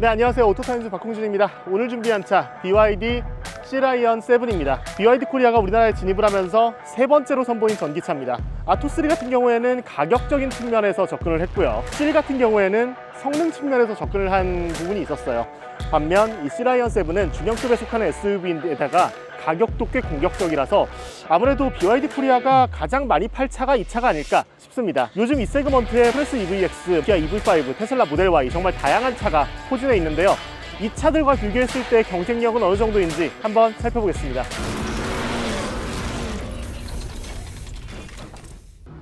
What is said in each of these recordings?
네 안녕하세요. 오토타임즈 박홍준입니다. 오늘 준비한 차 BYD C라이언 7입니다 BYD 코리아가 우리나라에 진입을 하면서 세 번째로 선보인 전기차입니다 아토3 같은 경우에는 가격적인 측면에서 접근을 했고요 C 같은 경우에는 성능 측면에서 접근을 한 부분이 있었어요 반면 이 C라이언 7은 중형급에 속하는 SUV인데다가 가격도 꽤 공격적이라서 아무래도 BYD 코리아가 가장 많이 팔 차가 이 차가 아닐까 싶습니다. 요즘 이 세그먼트에 프레스 EVX, 기아 EV5, 테슬라 모델 Y 정말 다양한 차가 포진해 있는데요. 이 차들과 비교했을 때 경쟁력은 어느 정도인지 한번 살펴보겠습니다.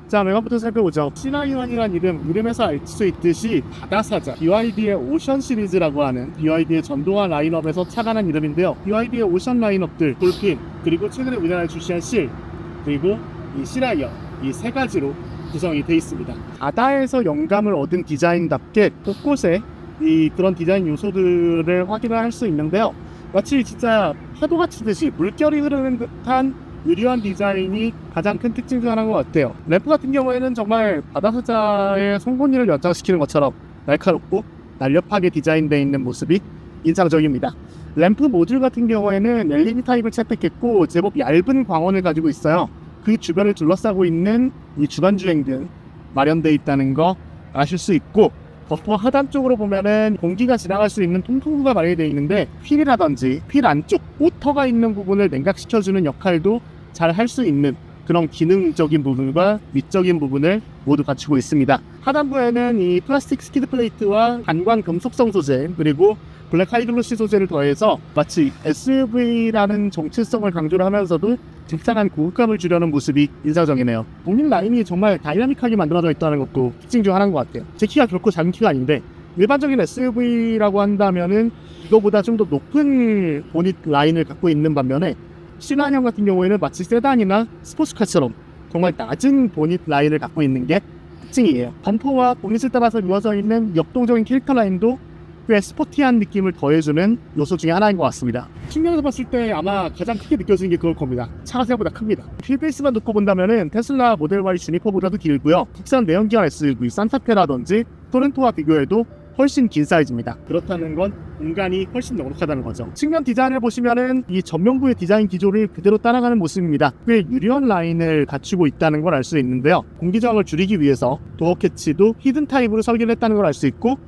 자, 메가부터 살펴보죠. 시나이원이란 이름, 이름에서 알 수 있듯이 바다사자, BYD의 오션 시리즈라고 하는 BYD의 전동화 라인업에서 착안한 이름인데요. BYD의 오션 라인업들, 돌핀, 그리고 최근에 우리나라에 출시한 실, 그리고 이 시라이언, 이세 가지로 구성이 되어 있습니다. 바다에서 영감을 얻은 디자인답게 곳곳에 이 그런 디자인 요소들을 확인을 할 수 있는데요. 마치 진짜 파도가 치듯이 물결이 흐르는 듯한 유리한 디자인이 가장 큰 특징 중 하나인 것 같아요. 램프 같은 경우에는 정말 바다사자의 송곳니를 연장시키는 것처럼 날카롭고 날렵하게 디자인되어 있는 모습이 인상적입니다. 램프 모듈 같은 경우에는 LED 타입을 채택했고 제법 얇은 광원을 가지고 있어요. 그 주변을 둘러싸고 있는 이 주간주행 등 마련되어 있다는 거 아실 수 있고 버퍼 하단 쪽으로 보면은 공기가 지나갈 수 있는 통풍구가 마련되어 있는데 휠이라든지 휠 안쪽 모터가 있는 부분을 냉각시켜주는 역할도 잘 할 수 있는 그런 기능적인 부분과 미적인 부분을 모두 갖추고 있습니다. 하단부에는 이 플라스틱 스키드 플레이트와 반광 금속성 소재 그리고 블랙 하이드로시 소재를 더해서 마치 SUV라는 정체성을 강조를 하면서도 직장한 고급감을 주려는 모습이 인상적이네요. 본인 라인이 정말 다이나믹하게 만들어져 있다는 것도 특징 중 하나인 것 같아요. 제 키가 결코 작은 키가 아닌데 일반적인 SUV라고 한다면은 이거보다 좀 더 높은 보닛 라인을 갖고 있는 반면에 시나형 같은 경우에는 마치 세단이나 스포츠카처럼 정말 낮은 보닛 라인을 갖고 있는 게 특징이에요. 범퍼와 보닛을 따라서 이루어져 있는 역동적인 캐릭터 라인도 꽤 스포티한 느낌을 더해주는 요소 중에 하나인 것 같습니다. 측면에서 봤을 때 아마 가장 크게 느껴지는 게 그럴 겁니다. 차가 생각보다 큽니다. 휠베이스만 놓고 본다면은 테슬라 모델 Y 주니퍼보다도 길고요. 국산 내연기관 SUV 산타페라든지 토렌토와 비교해도 훨씬 긴 사이즈입니다. 그렇다는 건 공간이 훨씬 넉넉하다는 거죠. 측면 디자인을 보시면은 이 전면부의 디자인 기조를 그대로 따라가는 모습입니다. 꽤 유리한 라인을 갖추고 있다는 걸 알 수 있는데요. 공기 저항을 줄이기 위해서 도어 캐치도 히든 타입으로 설계를 했다는 걸 알 수 있고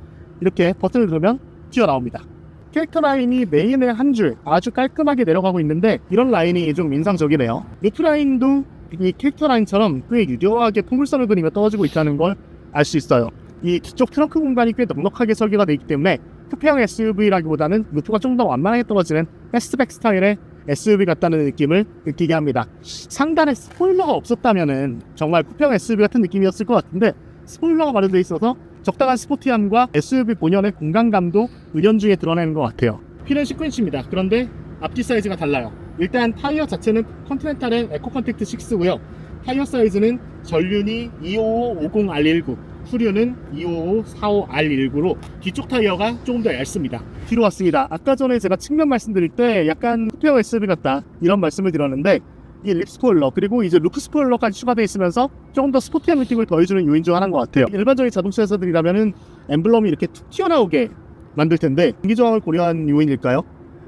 이렇게 버튼을 누르면 튀어나옵니다. 캐릭터 라인이 메인의 한 줄 아주 깔끔하게 내려가고 있는데 이런 라인이 좀 인상적이네요. 루프 라인도 이 캐릭터 라인처럼 꽤 유려하게 포물선을 그리며 떨어지고 있다는 걸 알 수 있어요. 이 뒤쪽 트렁크 공간이 꽤 넉넉하게 설계가 되어 있기 때문에 쿠페형 SUV라기보다는 루프가 좀 더 완만하게 떨어지는 패스트백 스타일의 SUV 같다는 느낌을 느끼게 합니다. 상단에 스포일러가 없었다면은 정말 쿠페형 SUV 같은 느낌이었을 것 같은데 스포일러가 마련되어 있어서 적당한 스포티함과 SUV 본연의 공간감도 은연중에 드러내는 것 같아요. 휠은 19인치입니다. 그런데 앞뒤 사이즈가 달라요. 일단 타이어 자체는 컨티넨탈의 에코 컨택트 6고요. 타이어 사이즈는 전륜이 25550R19, 후륜은 25545R19로 뒤쪽 타이어가 조금 더 얇습니다. 뒤로 왔습니다. 아까 전에 제가 측면 말씀드릴 때 약간 쿠페어 SUV 같다 이런 말씀을 드렸는데 이 립 스포일러 그리고 이제 루프 스포일러까지 추가되어 있으면서 조금 더 스포티한 느낌을 더해주는 요인 중 하나인 것 같아요. 일반적인 자동차 회사들이라면은 엠블럼이 이렇게 툭 튀어나오게 만들 텐데 공기 저항을 고려한 요인일까요?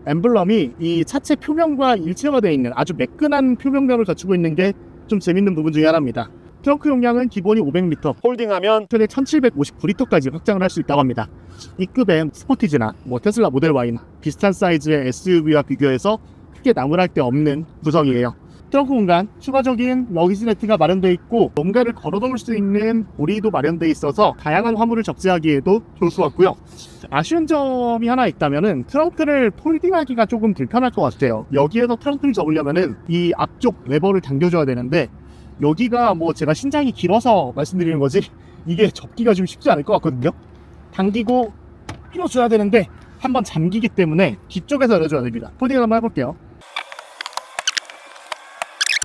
엠블럼이 이 차체 표면과 일체화가 되어 있는 아주 매끈한 표면감을 갖추고 있는 게 좀 재밌는 부분 중에 하나입니다. 트렁크 용량은 기본이 500리터, 홀딩하면 최대 1759리터까지 확장을 할 수 있다고 합니다. 이 급의 스포티지나 뭐 테슬라 모델 Y나 비슷한 사이즈의 SUV와 비교해서 크게 나무랄 데 없는 구성이에요. 트렁크 공간, 추가적인 러기지 네트가 마련되어 있고 뭔가를 걸어놓을 수 있는 고리도 마련되어 있어서 다양한 화물을 적재하기에도 좋을 것 같고요. 아쉬운 점이 하나 있다면은 트렁크를 폴딩하기가 조금 불편할 것 같아요. 여기에서 트렁크를 접으려면은 이 앞쪽 레버를 당겨줘야 되는데 여기가 뭐 제가 신장이 길어서 말씀드리는 거지 이게 접기가 좀 쉽지 않을 것 같거든요. 당기고 밀어줘야 되는데 한번 잠기기 때문에 뒤쪽에서 열어줘야 됩니다. 폴딩을 한번 해볼게요.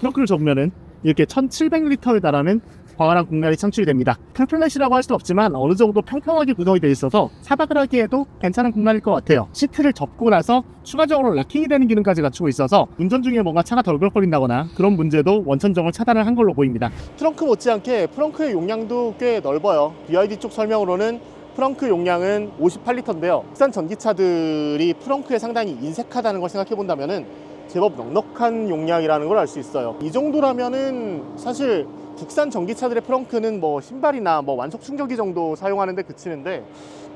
트렁크를 접으면은 이렇게 1700리터에 달하는 광활한 공간이 창출이 됩니다. 풀플랫이라고 할수 없지만 어느 정도 평평하게 구성이 되어 있어서 사박을 하기에도 괜찮은 공간일 것 같아요. 시트를 접고 나서 추가적으로 락킹이 되는 기능까지 갖추고 있어서 운전 중에 뭔가 차가 덜그럭거린다거나 그런 문제도 원천적으로 차단을 한 걸로 보입니다. 트렁크 못지않게 프렁크의 용량도 꽤 넓어요. BYD 쪽 설명으로는 프렁크 용량은 58리터인데요. 국산 전기차들이 프렁크에 상당히 인색하다는 걸 생각해 본다면은 제법 넉넉한 용량이라는 걸 알 수 있어요. 이 정도라면은 사실 국산 전기차들의 프렁크는 뭐 신발이나 뭐 완속 충전기 정도 사용하는데 그치는데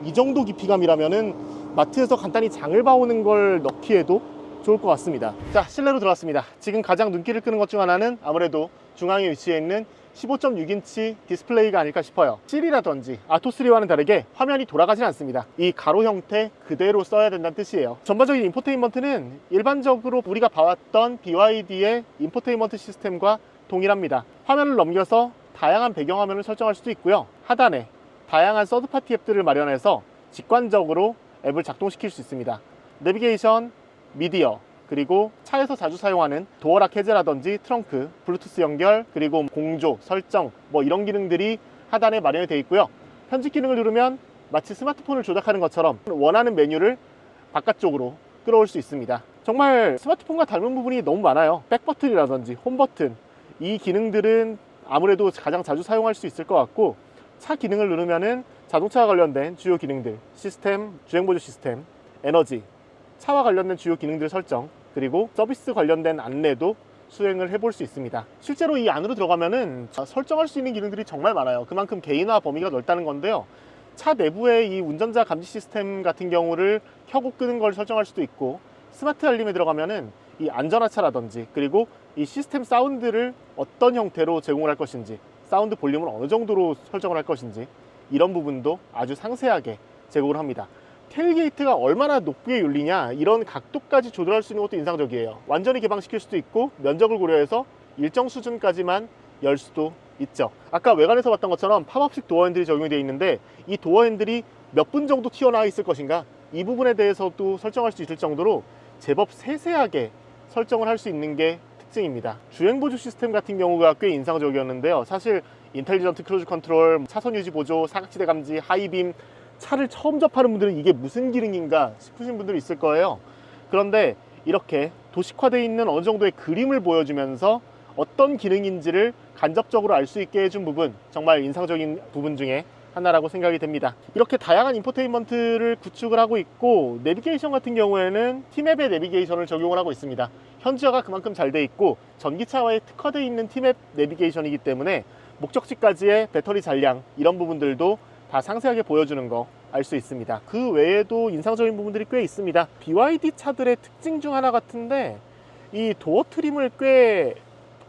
이 정도 깊이감이라면은 마트에서 간단히 장을 봐오는 걸 넣기에도 좋을 것 같습니다. 자, 실내로 들어왔습니다. 지금 가장 눈길을 끄는 것 중 하나는 아무래도 중앙에 위치해 있는 15.6인치 디스플레이가 아닐까 싶어요. 7이라든지 아토3와는 다르게 화면이 돌아가진 않습니다. 이 가로 형태 그대로 써야 된다는 뜻이에요. 전반적인 인포테인먼트는 일반적으로 우리가 봐왔던 BYD의 인포테인먼트 시스템과 동일합니다. 화면을 넘겨서 다양한 배경화면을 설정할 수도 있고요. 하단에 다양한 서드파티 앱들을 마련해서 직관적으로 앱을 작동시킬 수 있습니다. 내비게이션, 미디어, 그리고 차에서 자주 사용하는 도어락 해제라든지 트렁크, 블루투스 연결, 그리고 공조, 설정 뭐 이런 기능들이 하단에 마련이 되어 있고요. 편집 기능을 누르면 마치 스마트폰을 조작하는 것처럼 원하는 메뉴를 바깥쪽으로 끌어올 수 있습니다. 정말 스마트폰과 닮은 부분이 너무 많아요. 백 버튼이라든지 홈 버튼 이 기능들은 아무래도 가장 자주 사용할 수 있을 것 같고 차 기능을 누르면은 자동차와 관련된 주요 기능들, 시스템, 주행 보조 시스템, 에너지, 차와 관련된 주요 기능들 설정, 그리고 서비스 관련된 안내도 수행을 해볼 수 있습니다. 실제로 이 안으로 들어가면은 설정할 수 있는 기능들이 정말 많아요. 그만큼 개인화 범위가 넓다는 건데요. 차 내부의 이 운전자 감지 시스템 같은 경우를 켜고 끄는 걸 설정할 수도 있고 스마트 알림에 들어가면은 이 안전하차라든지 그리고 이 시스템 사운드를 어떤 형태로 제공을 할 것인지 사운드 볼륨을 어느 정도로 설정을 할 것인지 이런 부분도 아주 상세하게 제공을 합니다. 테일게이트가 얼마나 높게 열리냐 이런 각도까지 조절할 수 있는 것도 인상적이에요. 완전히 개방시킬 수도 있고 면적을 고려해서 일정 수준까지만 열 수도 있죠. 아까 외관에서 봤던 것처럼 팝업식 도어 핸들이 적용이 되어 있는데 이 도어 핸들이 몇 분 정도 튀어나와 있을 것인가 이 부분에 대해서도 설정할 수 있을 정도로 제법 세세하게 설정을 할 수 있는 게 특징입니다. 주행 보조 시스템 같은 경우가 꽤 인상적이었는데요. 사실 인텔리전트 크루즈 컨트롤, 차선 유지 보조, 사각지대 감지, 하이빔 차를 처음 접하는 분들은 이게 무슨 기능인가 싶으신 분들이 있을 거예요. 그런데 이렇게 도식화되어 있는 어느 정도의 그림을 보여주면서 어떤 기능인지를 간접적으로 알 수 있게 해준 부분 정말 인상적인 부분 중에 하나라고 생각이 됩니다. 이렇게 다양한 인포테인먼트를 구축을 하고 있고 내비게이션 같은 경우에는 티맵의 내비게이션을 적용을 하고 있습니다. 현지화가 그만큼 잘 돼 있고 전기차와의 특화되어 있는 티맵 내비게이션이기 때문에 목적지까지의 배터리 잔량 이런 부분들도 다 상세하게 보여주는 거 알 수 있습니다. 그 외에도 인상적인 부분들이 꽤 있습니다. BYD 차들의 특징 중 하나 같은데 이 도어 트림을 꽤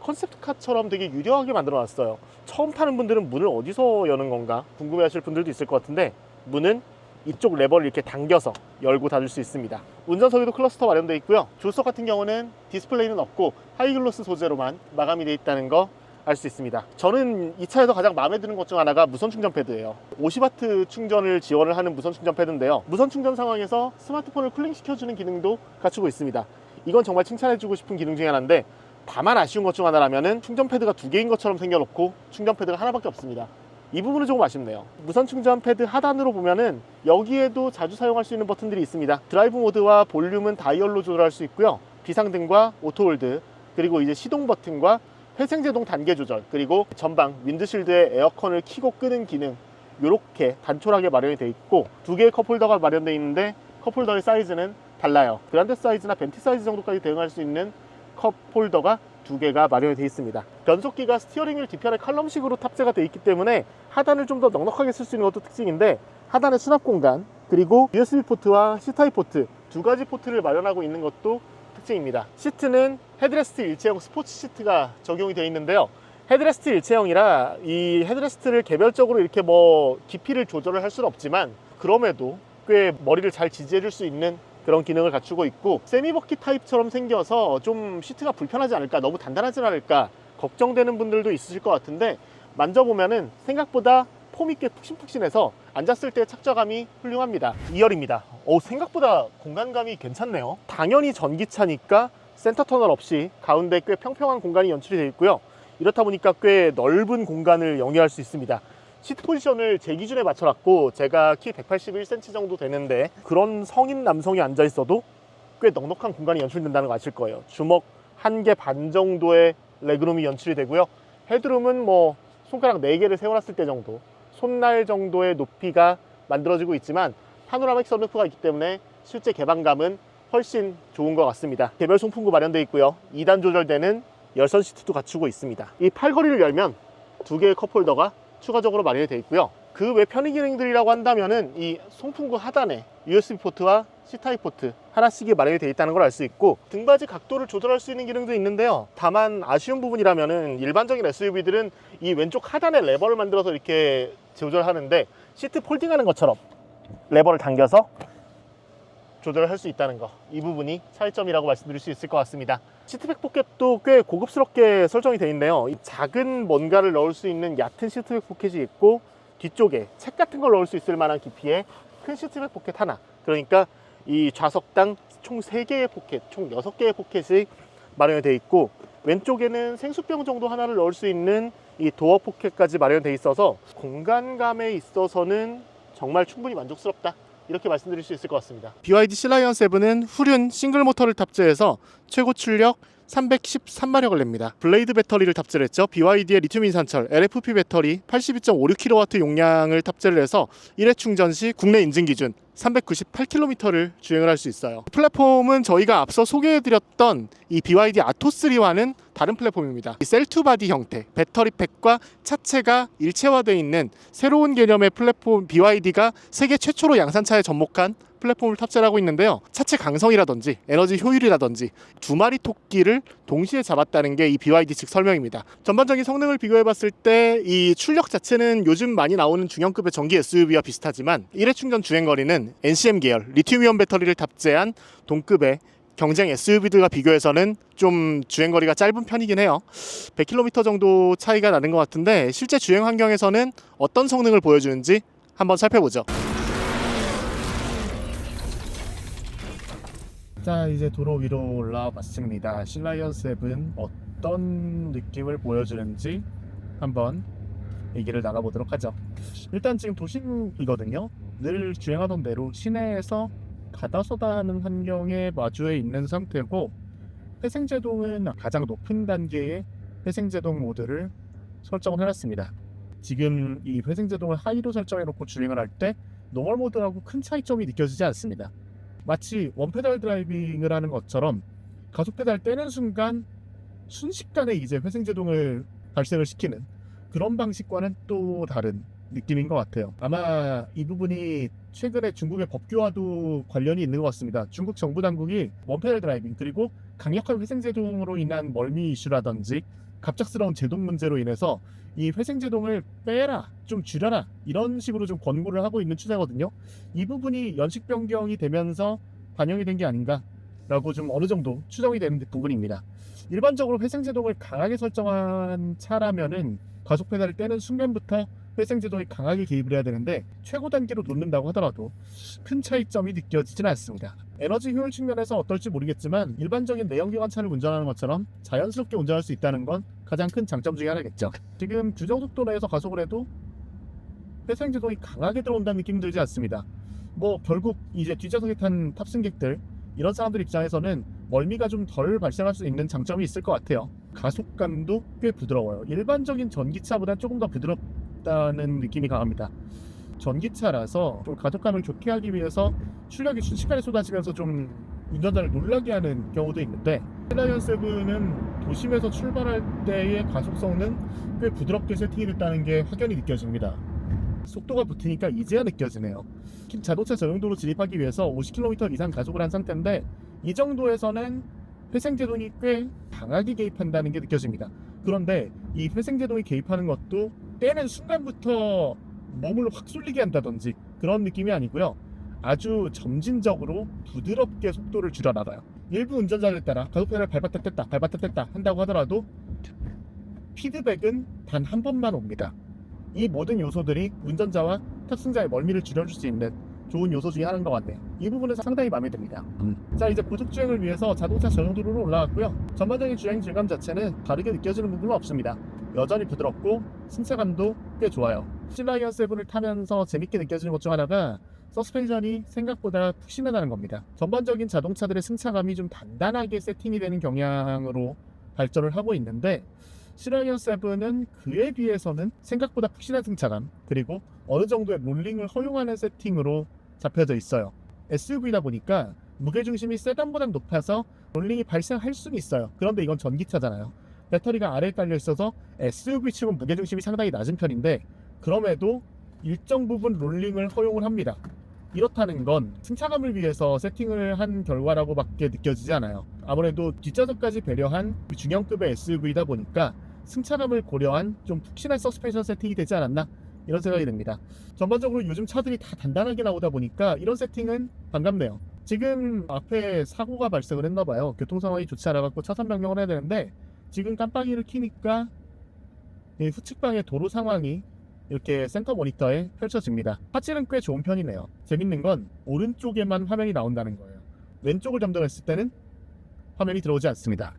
컨셉트카처럼 되게 유려하게 만들어 놨어요. 처음 타는 분들은 문을 어디서 여는 건가 궁금해 하실 분들도 있을 것 같은데 문은 이쪽 레버를 이렇게 당겨서 열고 닫을 수 있습니다. 운전석에도 클러스터 마련되어 있고요. 조수석 같은 경우는 디스플레이는 없고 하이글로스 소재로만 마감이 되어 있다는 거 알 수 있습니다. 저는 이 차에서 가장 마음에 드는 것 중 하나가 무선 충전 패드예요. 50W 충전을 지원을 하는 무선 충전 패드인데요. 무선 충전 상황에서 스마트폰을 쿨링 시켜주는 기능도 갖추고 있습니다. 이건 정말 칭찬해주고 싶은 기능 중에 하나인데 다만 아쉬운 것 중 하나라면은 충전 패드가 두 개인 것처럼 생겨놓고 충전 패드가 하나밖에 없습니다. 이 부분은 조금 아쉽네요. 무선 충전 패드 하단으로 보면은 여기에도 자주 사용할 수 있는 버튼들이 있습니다. 드라이브 모드와 볼륨은 다이얼로 조절할 수 있고요. 비상등과 오토홀드 그리고 이제 시동 버튼과 회생제동 단계 조절 그리고 전방 윈드실드의 에어컨을 켜고 끄는 기능 이렇게 단촐하게 마련이 되어 있고 두 개의 컵홀더가 마련되어 있는데 컵홀더의 사이즈는 달라요. 그란데 사이즈나 벤티 사이즈 정도까지 대응할 수 있는 컵홀더가 두 개가 마련이 되어 있습니다. 변속기가 스티어링 휠 뒤편에 칼럼식으로 탑재가 되어 있기 때문에 하단을 좀 더 넉넉하게 쓸 수 있는 것도 특징인데 하단에 수납 공간 그리고 USB 포트와 C타입 포트 두 가지 포트를 마련하고 있는 것도 특징입니다. 시트는 헤드레스트 일체형 스포츠 시트가 적용이 되어 있는데요. 헤드레스트 일체형이라 이 헤드레스트를 개별적으로 이렇게 뭐 깊이를 조절을 할 수는 없지만 그럼에도 꽤 머리를 잘 지지해 줄 수 있는 그런 기능을 갖추고 있고 세미버킷 타입처럼 생겨서 좀 시트가 불편하지 않을까 너무 단단하지 않을까 걱정되는 분들도 있으실 것 같은데 만져보면은 생각보다 폼 있게 푹신푹신해서 앉았을 때 착좌감이 훌륭합니다. 2열입니다. 오 생각보다 공간감이 괜찮네요. 당연히 전기차니까 센터 터널 없이 가운데 꽤 평평한 공간이 연출이 되어 있고요. 이렇다 보니까 꽤 넓은 공간을 영위할 수 있습니다. 시트 포지션을 제 기준에 맞춰놨고 제가 키 181cm 정도 되는데 그런 성인 남성이 앉아 있어도 꽤 넉넉한 공간이 연출된다는 거 아실 거예요. 주먹 한 개 반 정도의 레그룸이 연출이 되고요. 헤드룸은 뭐 손가락 4개를 세워놨을 때 정도 손날 정도의 높이가 만들어지고 있지만 파노라믹 선루프가 있기 때문에 실제 개방감은 훨씬 좋은 것 같습니다. 개별 송풍구 마련되어 있고요. 2단 조절되는 열선 시트도 갖추고 있습니다. 이 팔걸이를 열면 두 개의 컵홀더가 추가적으로 마련이 되어 있고요. 그 외 편의 기능들이라고 한다면은 이 송풍구 하단에 USB 포트와 C타입 포트 하나씩이 마련이 되어 있다는 걸 알 수 있고 등받이 각도를 조절할 수 있는 기능도 있는데요. 다만 아쉬운 부분이라면은 일반적인 SUV들은 이 왼쪽 하단에 레버를 만들어서 이렇게 조절하는데 시트 폴딩하는 것처럼 레버를 당겨서 조절을 할수 있다는 거. 이 부분이 차이점이라고 말씀드릴 수 있을 것 같습니다. 시트백 포켓도 꽤 고급스럽게 설정이 되어 있네요. 이 작은 뭔가를 넣을 수 있는 얕은 시트백 포켓이 있고 뒤쪽에 책 같은 걸 넣을 수 있을 만한 깊이의 큰 시트백 포켓 하나. 그러니까 이 좌석당 총 3개의 포켓, 총 6개의 포켓이 마련이 되어 있고 왼쪽에는 생수병 정도 하나를 넣을 수 있는 이 도어 포켓까지 마련되어 있어서 공간감에 있어서는 정말 충분히 만족스럽다. 이렇게 말씀드릴 수 있을 것 같습니다. BYD 실라이언 7은 후륜 싱글 모터를 탑재해서 최고 출력 313마력을 냅니다. 블레이드 배터리를 탑재를 했죠. BYD의 리튬 인산철 LFP 배터리 82.56kW 용량을 탑재를 해서 1회 충전 시 국내 인증 기준 398km를 주행을 할 수 있어요. 플랫폼은 저희가 앞서 소개해드렸던 이 BYD 아토3와는 다른 플랫폼입니다. 이 셀투 바디 형태, 배터리 팩과 차체가 일체화되어 있는 새로운 개념의 플랫폼 BYD가 세계 최초로 양산차에 접목한 플랫폼을 탑재를 하고 있는데요. 차체 강성이라든지 에너지 효율이라든지 두 마리 토끼를 동시에 잡았다는 게 이 BYD 측 설명입니다. 전반적인 성능을 비교해봤을 때 이 출력 자체는 요즘 많이 나오는 중형급의 전기 SUV와 비슷하지만 1회 충전 주행 거리는 NCM 계열 리튬이온 배터리를 탑재한 동급의 경쟁 SUV들과 비교해서는 좀 주행 거리가 짧은 편이긴 해요. 100km 정도 차이가 나는 것 같은데 실제 주행 환경에서는 어떤 성능을 보여주는지 한번 살펴보죠. 자 이제 도로 위로 올라와 봤습니다 신라이언 7 어떤 느낌을 보여주는지 한번 얘기를 나가보도록 하죠. 일단 지금 도심이거든요. 늘 주행하던 대로 시내에서 가다서다 하는 환경에 마주해 있는 상태고 회생제동은 가장 높은 단계의 회생제동 모드를 설정을 해놨습니다. 지금 이 회생제동을 하이로 설정해놓고 주행을 할 때 노멀 모드하고 큰 차이점이 느껴지지 않습니다. 마치 원페달 드라이빙을 하는 것처럼 가속 페달 떼는 순간 순식간에 이제 회생 제동을 발생을 시키는 그런 방식과는 또 다른 느낌인 것 같아요. 아마 이 부분이 최근에 중국의 법규와도 관련이 있는 것 같습니다. 중국 정부 당국이 원페달 드라이빙 그리고 강력한 회생 제동으로 인한 멀미 이슈라든지 갑작스러운 제동 문제로 인해서 이 회생 제동을 빼라, 좀 줄여라 이런 식으로 좀 권고를 하고 있는 추세거든요. 이 부분이 연식 변경이 되면서 반영이 된 게 아닌가라고 좀 어느 정도 추정이 되는 부분입니다. 일반적으로 회생 제동을 강하게 설정한 차라면은 가속 페달을 떼는 순간부터 회생 제동이 강하게 개입을 해야 되는데 최고 단계로 놓는다고 하더라도 큰 차이점이 느껴지지는 않습니다. 에너지 효율 측면에서 어떨지 모르겠지만 일반적인 내연기관 차를 운전하는 것처럼 자연스럽게 운전할 수 있다는 건 가장 큰 장점 중에 하나겠죠. 지금 규정 속도 내에서 가속을 해도 회생 제동이 강하게 들어온다는 느낌 들지 않습니다. 뭐 결국 이제 뒷좌석에 탄 탑승객들 이런 사람들 입장에서는 멀미가 좀 덜 발생할 수 있는 장점이 있을 것 같아요. 가속감도 꽤 부드러워요. 일반적인 전기차보다 조금 더 부드럽다는 느낌이 강합니다. 전기차라서 좀 가속감을 좋게 하기 위해서 출력이 순식간에 쏟아지면서 좀 운전자를 놀라게 하는 경우도 있는데 라이언 7은 도심에서 출발할 때의 가속성은 꽤 부드럽게 세팅이 됐다는 게 확연히 느껴집니다. 속도가 붙으니까 이제야 느껴지네요. 자동차 전용도로 진입하기 위해서 50km 이상 가속을 한 상태인데 이 정도에서는 회생제동이 꽤 강하게 개입한다는 게 느껴집니다. 그런데 이 회생제동이 개입하는 것도 떼는 순간부터 몸을 확 쏠리게 한다든지 그런 느낌이 아니고요. 아주 점진적으로 부드럽게 속도를 줄여나가요. 일부 운전자를 따라 가속페달 밟았다 뗐다 밟았다 뗐다 한다고 하더라도 피드백은 단 한 번만 옵니다. 이 모든 요소들이 운전자와 탑승자의 멀미를 줄여줄 수 있는 좋은 요소 중에 하나인 것 같네요. 이 부분에서 상당히 마음에 듭니다. 자 이제 고속 주행을 위해서 자동차 전용 도로로 올라왔고요. 전반적인 주행 질감 자체는 다르게 느껴지는 부분은 없습니다. 여전히 부드럽고 승차감도 꽤 좋아요. 실라이언 7을 타면서 재밌게 느껴지는 것 중 하나가 서스펜션이 생각보다 푹신하다는 겁니다. 전반적인 자동차들의 승차감이 좀 단단하게 세팅이 되는 경향으로 발전을 하고 있는데 시라이언 7은 그에 비해서는 생각보다 푹신한 승차감 그리고 어느 정도의 롤링을 허용하는 세팅으로 잡혀져 있어요. SUV다 보니까 무게중심이 세단보다 높아서 롤링이 발생할 수는 있어요. 그런데 이건 전기차잖아요. 배터리가 아래에 깔려 있어서 SUV 치고 무게중심이 상당히 낮은 편인데 그럼에도 일정 부분 롤링을 허용을 합니다. 이렇다는 건 승차감을 위해서 세팅을 한 결과라고 밖에 느껴지지 않아요. 아무래도 뒷좌석까지 배려한 중형급의 SUV다 보니까 승차감을 고려한 좀 푹신한 서스펜션 세팅이 되지 않았나 이런 생각이 듭니다. 전반적으로 요즘 차들이 다 단단하게 나오다 보니까 이런 세팅은 반갑네요. 지금 앞에 사고가 발생을 했나 봐요. 교통 상황이 좋지 않아 갖고 차선 변경을 해야 되는데 지금 깜빡이를 켜니까 이 후측방의 도로 상황이 이렇게 센터 모니터에 펼쳐집니다. 화질은 꽤 좋은 편이네요. 재밌는 건 오른쪽에만 화면이 나온다는 거예요. 왼쪽을 점등했을 때는 화면이 들어오지 않습니다.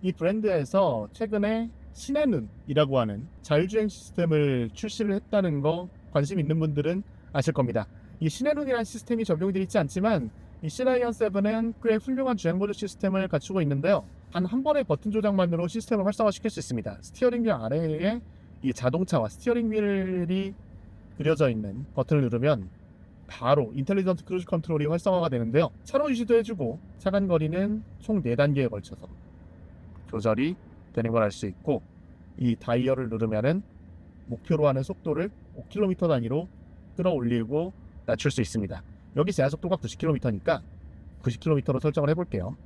이 브랜드에서 최근에 신의 눈이라고 하는 자율주행 시스템을 출시를 했다는 거 관심 있는 분들은 아실 겁니다. 이 신의 눈이라는 시스템이 적용되어 있지 않지만 이 시라이언 7은 꽤 훌륭한 주행 모드 시스템을 갖추고 있는데요. 단 한 번의 버튼 조작만으로 시스템을 활성화시킬 수 있습니다. 스티어링 휠 아래에 이 자동차와 스티어링 휠이 그려져 있는 버튼을 누르면 바로 인텔리전트 크루즈 컨트롤이 활성화가 되는데요. 차로 유지도 해주고 차간 거리는 총 4단계에 걸쳐서 조절이 되는 걸 알 수 있고 이 다이얼을 누르면은 목표로 하는 속도를 5km 단위로 끌어올리고 낮출 수 있습니다. 여기 제한 속도가 90km니까 90km로 설정을 해볼게요.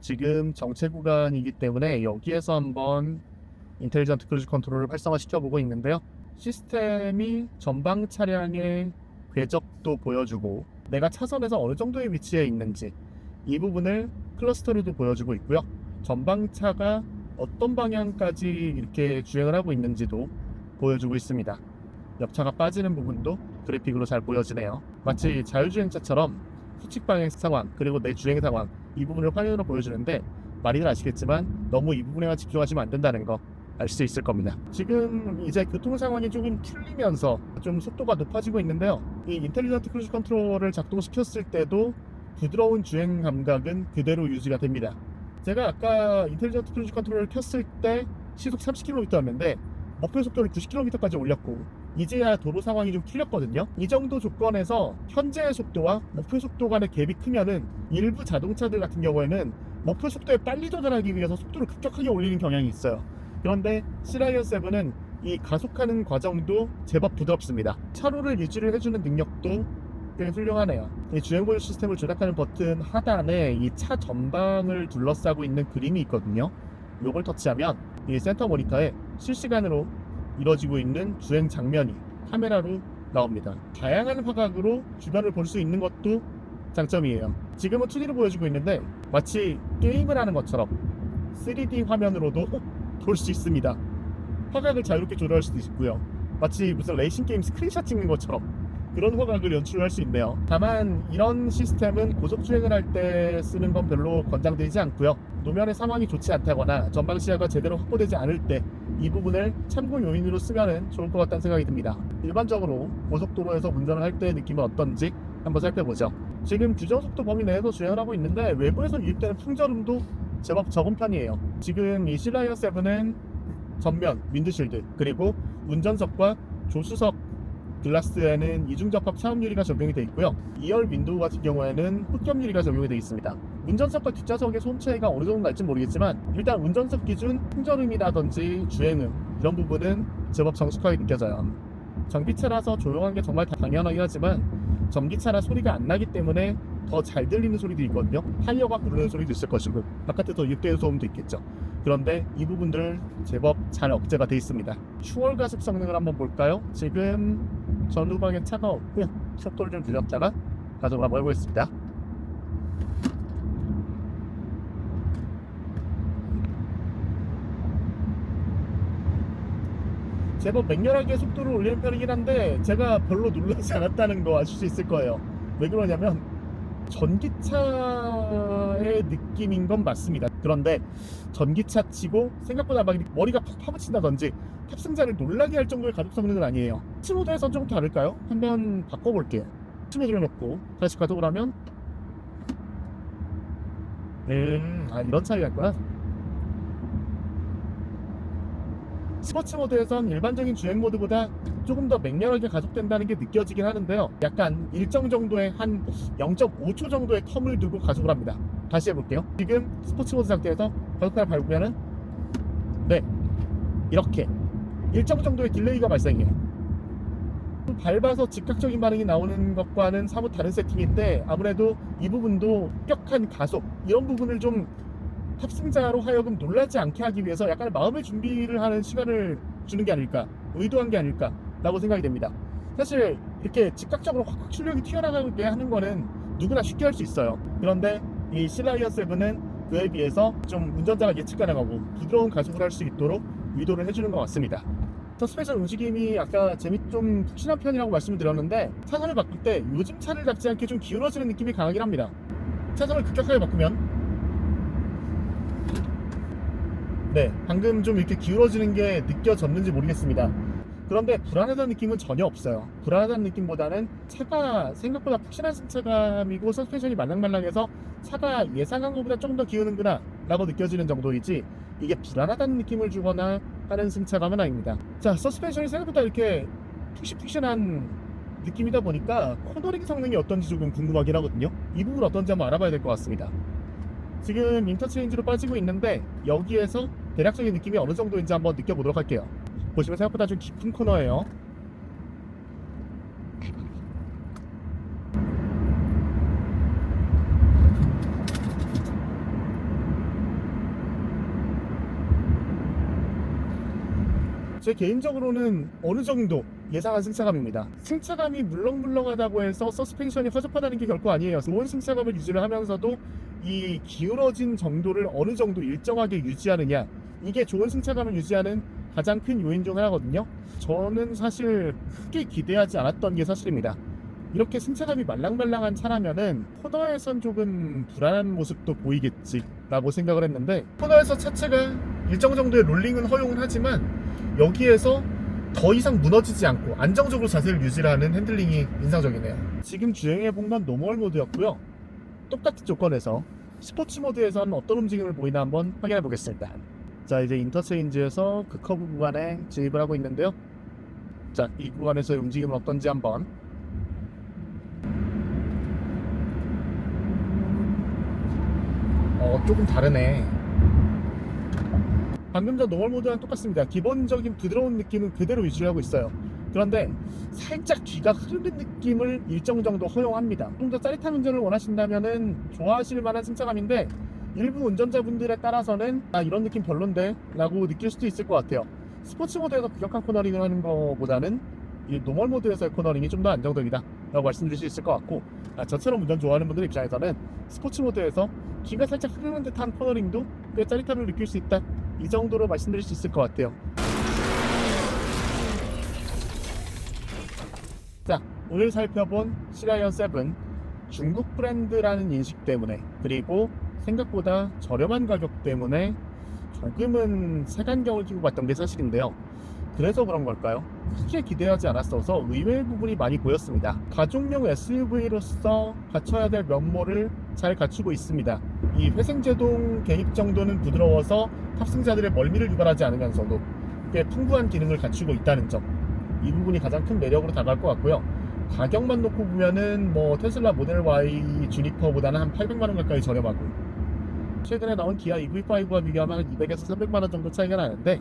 지금 정체 구간이기 때문에 여기에서 한번 인텔리전트 크루즈 컨트롤을 활성화 시켜보고 있는데요. 시스템이 전방 차량의 궤적도 보여주고 내가 차선에서 어느 정도의 위치에 있는지 이 부분을 클러스터로도 보여주고 있고요. 전방차가 어떤 방향까지 이렇게 주행을 하고 있는지도 보여주고 있습니다. 옆차가 빠지는 부분도 그래픽으로 잘 보여지네요. 마치 자율주행차처럼 후측 방향 상황 그리고 내 주행 상황 이 부분을 화면으로 보여주는데 많이들 아시겠지만 너무 이 부분에만 집중하시면 안 된다는 거 알 수 있을 겁니다. 지금 이제 교통 상황이 조금 풀리면서 좀 속도가 높아지고 있는데요. 이 인텔리전트 크루즈 컨트롤을 작동시켰을 때도 부드러운 주행 감각은 그대로 유지가 됩니다. 제가 아까 인텔리전트 크루즈 컨트롤을 켰을 때 시속 30km였는데 목표 속도를 90km까지 올렸고 이제야 도로 상황이 좀 풀렸거든요. 이 정도 조건에서 현재의 속도와 목표 속도 간의 갭이 크면은 일부 자동차들 같은 경우에는 목표 속도에 빨리 도달하기 위해서 속도를 급격하게 올리는 경향이 있어요. 그런데 시라이언 7은 이 가속하는 과정도 제법 부드럽습니다. 차로를 유지를 해주는 능력도 꽤 훌륭하네요. 이 주행보조 시스템을 조작하는 버튼 하단에 이 차 전방을 둘러싸고 있는 그림이 있거든요. 이걸 터치하면 이 센터 모니터에 실시간으로 이루어지고 있는 주행 장면이 카메라로 나옵니다. 다양한 화각으로 주변을 볼 수 있는 것도 장점이에요. 지금은 2D로 보여주고 있는데 마치 게임을 하는 것처럼 3D 화면으로도 볼 수 있습니다. 화각을 자유롭게 조절할 수도 있고요. 마치 무슨 레이싱 게임 스크린샷 찍는 것처럼 그런 화각을 연출할 수 있네요. 다만 이런 시스템은 고속 주행을 할 때 쓰는 건 별로 권장되지 않고요. 노면의 상황이 좋지 않다거나 전방 시야가 제대로 확보되지 않을 때 이 부분을 참고 요인으로 쓰면 좋을 것 같다는 생각이 듭니다. 일반적으로 고속도로에서 운전을 할 때의 느낌은 어떤지 한번 살펴보죠. 지금 규정 속도 범위 내에서 주행을 하고 있는데 외부에서 유입되는 풍절음도 제법 적은 편이에요. 지금 이 실라이어 7은 전면 윈드실드 그리고 운전석과 조수석 글라스에는 이중접합 차음 유리가 적용이 되어 있고요. 2열 윈도우 같은 경우에는 흑점 유리가 적용이 되어 있습니다. 운전석과 뒷좌석의 손 차이가 어느 정도 날지 모르겠지만 일단 운전석 기준 풍절음이라든지 주행음 이런 부분은 제법 정숙하게 느껴져요. 전기차라서 조용한 게 정말 당연하긴 하지만 전기차라 소리가 안 나기 때문에 더 잘 들리는 소리도 있거든요. 타이어가 부르는 소리도 있을 것이고 바깥에서 육대의 소음도 있겠죠. 그런데 이 부분들 제법 잘 억제가 되어 있습니다. 추월 가속 성능을 한번 볼까요? 지금 전후방에 차가 없고요. 속도를 좀 줄였다가 가속을 한번 해보겠습니다. 제법 맹렬하게 속도를 올리는 편이긴 한데 제가 별로 놀라지 않았다는 거 아실 수 있을 거예요. 왜 그러냐면 전기차의 느낌인 건 맞습니다. 그런데 전기차 치고 생각보다 막 머리가 팍 파묻힌다든지 탑승자를 놀라게 할 정도의 가속 성능은 아니에요. 스모드에선 조금 다를까요? 한번 바꿔볼게요. 스모드를 놓고 다시 가속을 하면 음, 아 이런 차이가 있구나. 스포츠 모드에선 일반적인 주행 모드보다 조금 더 맹렬하게 가속된다는 게 느껴지긴 하는데요. 약간 일정 정도의 한 0.5초 정도의 텀을 두고 가속을 합니다. 다시 해볼게요. 지금 스포츠 모드 상태에서 가속탄을 밟으면은 네 이렇게 일정 정도의 딜레이가 발생해요. 밟아서 즉각적인 반응이 나오는 것과는 사뭇 다른 세팅인데 아무래도 이 부분도 급격한 가속 이런 부분을 좀 탑승자로 하여금 놀라지 않게 하기 위해서 약간 마음의 준비를 하는 시간을 주는 게 아닐까 의도한 게 아닐까라고 생각이 됩니다. 사실 이렇게 즉각적으로 확확 출력이 튀어나가게 하는 거는 누구나 쉽게 할 수 있어요. 그런데 이 실라이어 7은 그에 비해서 좀 운전자가 예측 가능하고 부드러운 가속을 할 수 있도록 의도를 해주는 것 같습니다. 서스펜션 움직임이 아까 재미 좀 푹신한 편이라고 말씀을 드렸는데 차선을 바꿀 때 요즘 차를 잡지 않게 좀 기울어지는 느낌이 강하긴 합니다. 차선을 급격하게 바꾸면 네 방금 좀 이렇게 기울어지는 게 느껴졌는지 모르겠습니다. 그런데 불안하다는 느낌은 전혀 없어요. 불안하다는 느낌보다는 차가 생각보다 푹신한 승차감이고 서스펜션이 말랑말랑해서 차가 예상한 것보다 조금 더 기우는구나 라고 느껴지는 정도이지 이게 불안하다는 느낌을 주거나 하는 승차감은 아닙니다. 자, 서스펜션이 생각보다 이렇게 푹신푹신한 느낌이다 보니까 코너링 성능이 어떤지 조금 궁금하긴 하거든요. 이 부분 어떤지 한번 알아봐야 될 것 같습니다. 지금 인터체인지로 빠지고 있는데 여기에서 대략적인 느낌이 어느 정도인지 한번 느껴보도록 할게요. 보시면 생각보다 좀 깊은 코너예요. 제 개인적으로는 어느 정도 예상한 승차감입니다. 승차감이 물렁물렁하다고 해서 서스펜션이 허접하다는 게 결코 아니에요. 좋은 승차감을 유지를 하면서도 이 기울어진 정도를 어느 정도 일정하게 유지하느냐 이게 좋은 승차감을 유지하는 가장 큰 요인 중 하나거든요. 저는 사실 크게 기대하지 않았던 게 사실입니다. 이렇게 승차감이 말랑말랑한 차라면은 코너에선 조금 불안한 모습도 보이겠지라고 생각을 했는데 코너에서 차체가 일정 정도의 롤링은 허용은 하지만 여기에서 더 이상 무너지지 않고 안정적으로 자세를 유지하는 핸들링이 인상적이네요. 지금 주행해본 건 노멀 모드였고요. 똑같은 조건에서 스포츠 모드에서는 어떤 움직임을 보이나 한번 확인해 보겠습니다. 자 이제 인터체인지에서 그 커브 구간에 진입을 하고 있는데요. 자이 구간에서의 움직임은 어떤지 한번 어 조금 다르네. 방금 전 노멀 모드랑 똑같습니다. 기본적인 부드러운 느낌은 그대로 유지하고 있어요. 그런데 살짝 뒤가 흐르는 느낌을 일정 정도 허용합니다. 좀 더 짜릿한 운전을 원하신다면은 좋아하실 만한 승차감인데 일부 운전자분들에 따라서는 아 이런 느낌 별론데 라고 느낄 수도 있을 것 같아요. 스포츠 모드에서 급격한 코너링을 하는 것보다는 이 노멀 모드에서의 코너링이 좀 더 안정적이다 라고 말씀드릴 수 있을 것 같고 아, 저처럼 운전 좋아하는 분들 입장에서는 스포츠 모드에서 귀가 살짝 흐르는 듯한 코너링도 꽤 짜릿함을 느낄 수 있다 이 정도로 말씀드릴 수 있을 것 같아요. 오늘 살펴본 시라이언 7 중국 브랜드라는 인식 때문에 그리고 생각보다 저렴한 가격 때문에 조금은 색안경을 끼고 봤던 게 사실인데요. 그래서 그런 걸까요? 크게 기대하지 않았어서 의외의 부분이 많이 보였습니다. 가족용 SUV로서 갖춰야 될 면모를 잘 갖추고 있습니다. 이 회생제동 개입 정도는 부드러워서 탑승자들의 멀미를 유발하지 않으면서도 꽤 풍부한 기능을 갖추고 있다는 점. 이 부분이 가장 큰 매력으로 다가갈 것 같고요. 가격만 놓고 보면은 뭐 테슬라 모델 Y 주니퍼보다는 한 800만 원 가까이 저렴하고 최근에 나온 기아 EV5와 비교하면 200에서 300만 원 정도 차이가 나는데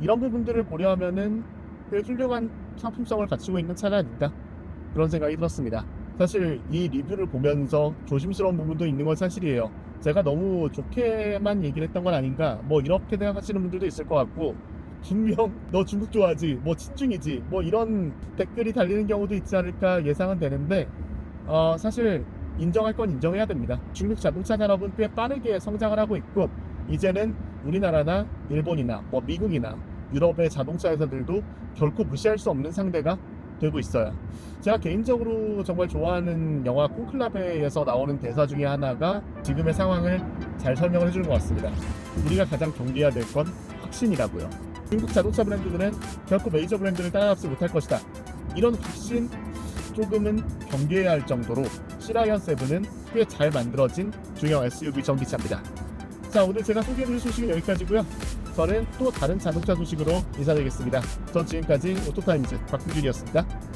이런 부분들을 고려하면은 꽤 훌륭한 상품성을 갖추고 있는 차가 아닌가 그런 생각이 들었습니다. 사실 이 리뷰를 보면서 조심스러운 부분도 있는 건 사실이에요. 제가 너무 좋게만 얘기를 했던 건 아닌가 뭐 이렇게 생각하시는 분들도 있을 것 같고 분명 너 중국 좋아하지? 뭐 친중이지? 뭐 이런 댓글이 달리는 경우도 있지 않을까 예상은 되는데 어 사실 인정할 건 인정해야 됩니다. 중국 자동차 산업은 꽤 빠르게 성장을 하고 있고 이제는 우리나라나 일본이나 뭐 미국이나 유럽의 자동차 회사들도 결코 무시할 수 없는 상대가 되고 있어요. 제가 개인적으로 정말 좋아하는 영화 콘클라베에서 나오는 대사 중에 하나가 지금의 상황을 잘 설명을 해주는 것 같습니다. 우리가 가장 경계해야 될 건 확신이라고요 중국 자동차 브랜드들은 결코 메이저 브랜드를 따라잡지 못할 것이다. 이런 확신 조금은 경계해야 할 정도로 시라이언 7은 꽤 잘 만들어진 중형 SUV 전기차입니다. 자 오늘 제가 소개해드릴 소식은 여기까지고요. 저는 또 다른 자동차 소식으로 인사드리겠습니다. 전 지금까지 오토타임즈 박승준이었습니다.